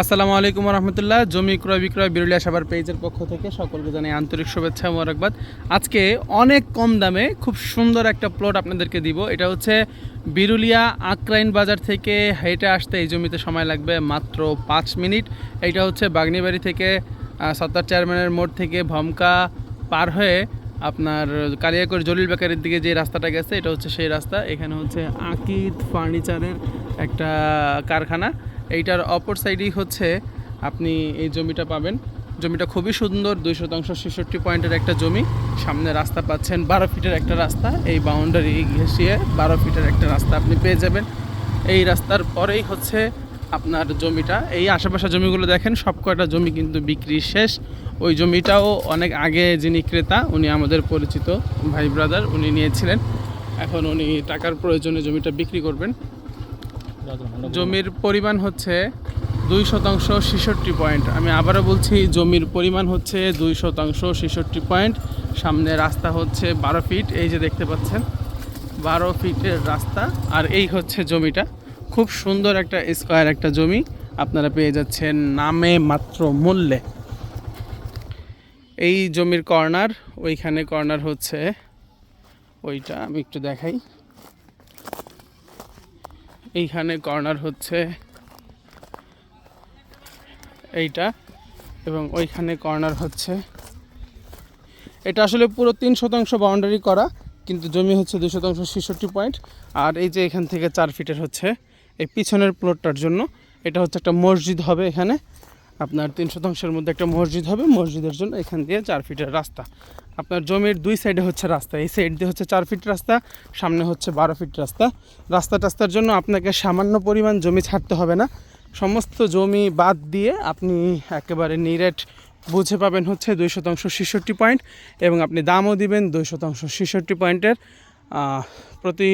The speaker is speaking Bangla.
আসসালামু আলাইকুম রহমতুল্লাহ। জমি ক্রয় বিক্রয় বিরুলিয়া সাবার পেজের পক্ষ থেকে সকলকে জানাই আন্তরিক শুভেচ্ছা মোবারকবাদ। আজকে অনেক কম দামে খুব সুন্দর একটা প্লট আপনাদেরকে দিব। এটা হচ্ছে বিরুলিয়া আক্রাইন বাজার থেকে হেঁটে আসতে এই জমিতে সময় লাগবে মাত্র পাঁচ মিনিট। এইটা হচ্ছে বাগনিবাড়ি থেকে সত্তার চেয়ারম্যানের মোড় থেকে ভমকা পার হয়ে আপনার কালিয়াকর জলিল বেকারের দিকে যে রাস্তাটা গেছে, এটা হচ্ছে সেই রাস্তা। এখানে হচ্ছে আকিদ ফার্নিচারের একটা কারখানা। এইটার অপর সাইডেই হচ্ছে আপনি এই জমিটা পাবেন। জমিটা খুবই সুন্দর, দুই শতাংশ ছেষট্টি পয়েন্টের একটা জমি। সামনে রাস্তা পাচ্ছেন, বারো ফিটের একটা রাস্তা। এই বাউন্ডারি ঘেঁষিয়ে বারো ফিটের একটা রাস্তা আপনি পেয়ে যাবেন। এই রাস্তার পরেই হচ্ছে আপনার জমিটা। এই আশেপাশে জমিগুলো দেখেন, সব কয়টা জমি কিন্তু বিক্রি শেষ। ওই জমিটাও অনেক আগে যিনি ক্রেতা, উনি আমাদের পরিচিত ভাই ব্রাদার উনি নিয়েছিলেন। এখন উনি টাকার প্রয়োজনে জমিটা বিক্রি করবেন। জমির পরিমাণ হচ্ছে দুই শতাংশ ছেষট্টি পয়েন্ট। আমি আবারও বলছি, জমির পরিমাণ হচ্ছে দুই শতাংশ ছেষট্টি পয়েন্ট। সামনে রাস্তা হচ্ছে বারো ফিট, এই যে দেখতে পাচ্ছেন, বারো ফিটের রাস্তা। আর এই হচ্ছে জমিটা। খুব সুন্দর একটা স্কোয়ার, একটা জমি। আপনারা পেয়ে যাচ্ছেন নামে মাত্র মূল্যে। এই জমির কর্নার, ওইখানে কর্নার হচ্ছে, ওইটা আমি একটু দেখাই। এইখানে কর্নার হচ্ছে এইটা এবং ওইখানে কর্নার হচ্ছে। এটা আসলে পুরো তিন শতাংশ বাউন্ডারি করা, কিন্তু জমি হচ্ছে দুই শতাংশ ছেষট্টি পয়েন্ট আর এই যে এখান থেকে চার ফিটের হচ্ছে, এই পিছনের প্লটটার জন্য, এটা হচ্ছে একটা মসজিদ হবে এখানে। আপনার তিন শতাংশের মধ্যে একটা মসজিদ হবে, মসজিদের জন্য এখান দিয়ে চার ফিটের রাস্তা। আপনার জমির দুই সাইডে হচ্ছে রাস্তা, এই সাইড দিয়ে হচ্ছে চার ফিট রাস্তা, সামনে হচ্ছে বারো ফিট রাস্তা। রাস্তা টাস্তার জন্য আপনাকে সামান্য পরিমাণ জমি ছাড়তে হবে না। সমস্ত জমি বাদ দিয়ে আপনি একেবারে নিরেট বুঝে পাবেন হচ্ছে দুই শতাংশ ছেষট্টি পয়েন্ট এবং আপনি দামও দিবেন দুই শতাংশ ছেষট্টি পয়েন্টের প্রতি